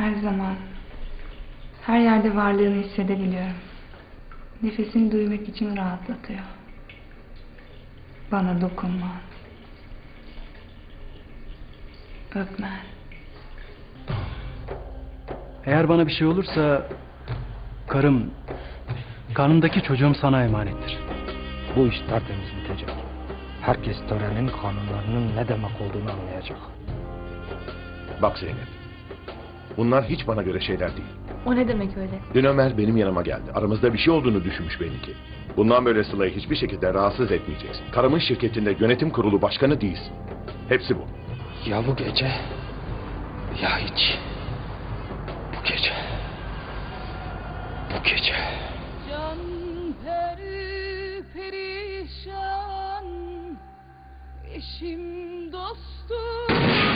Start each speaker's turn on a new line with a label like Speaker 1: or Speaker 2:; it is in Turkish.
Speaker 1: Her zaman, her yerde varlığını hissedebiliyorum. Nefesini duymak için rahatlatıyor. Bana dokunmaz. Öpmez.
Speaker 2: Eğer bana bir şey olursa karım, karnımdaki çocuğum sana emanettir.
Speaker 3: Bu iş tertemiz bitecek. Herkes törenin kanunlarının ne demek olduğunu anlayacak.
Speaker 4: Bak Zeynep. Bunlar hiç bana göre şeyler değil.
Speaker 5: O ne demek öyle?
Speaker 4: Dün Ömer benim yanıma geldi. Aramızda bir şey olduğunu düşünmüş belli ki. Bundan böyle Sıla'yı hiçbir şekilde rahatsız etmeyeceksin. Karımın şirketinde yönetim kurulu başkanı değilsin. Hepsi bu.
Speaker 3: Ya bu gece ya hiç. Bu gece. Bu gece.
Speaker 6: Can peri perişan Eşim dostum